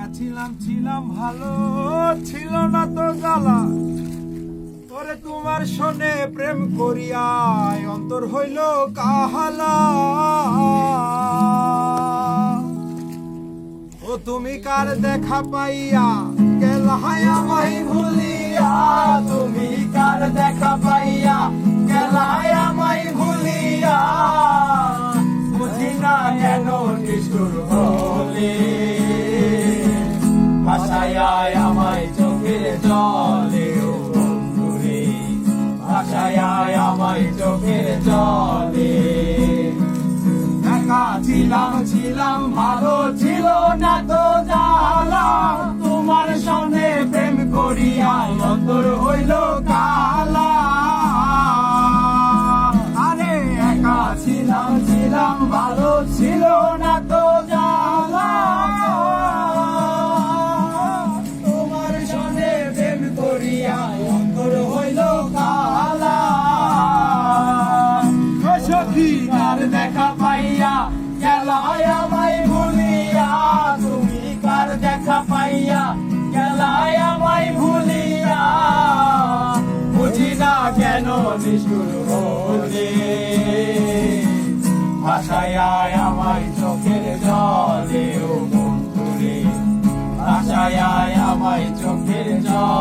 একা ছিলাম ছিলাম ভালো, ছিল না তো জ্বালা। ওরে তোমার শোনে প্রেম করিয়ায় অন্তর হইল কাহালা। ও তুমি কার দেখা পাইয়া? গেলাহায় আমায় ভুলিয়া। তুমি কার দেখা পাইয়া? গেলাহায় আমায় ভুলিয়া। বুঝি না কেন নিষ্ঠুর হলে। ভাষায় আমায় চোখের জলে বন্ধুরে। ভাষায় আমায় চোখের জলে। ছিলাম ছিলাম, ভালো ছিল না তো জালা তোমার সঙ্গে প্রেম করিয়া অন্তর হইল প্রেম করিয়া অন্তর হইল কালা। সখী কার দেখা পাইয়া গেলায় ভুলিয়া। তুমি কার দেখা পাইয়া গেলায় ভুলিয়া। বুঝি না কেন নিষ্ঠুর হলে। ভাষায় আমায় চোখের জলে ও বন্ধুরে ভাষায় আমায় চোখের জলে।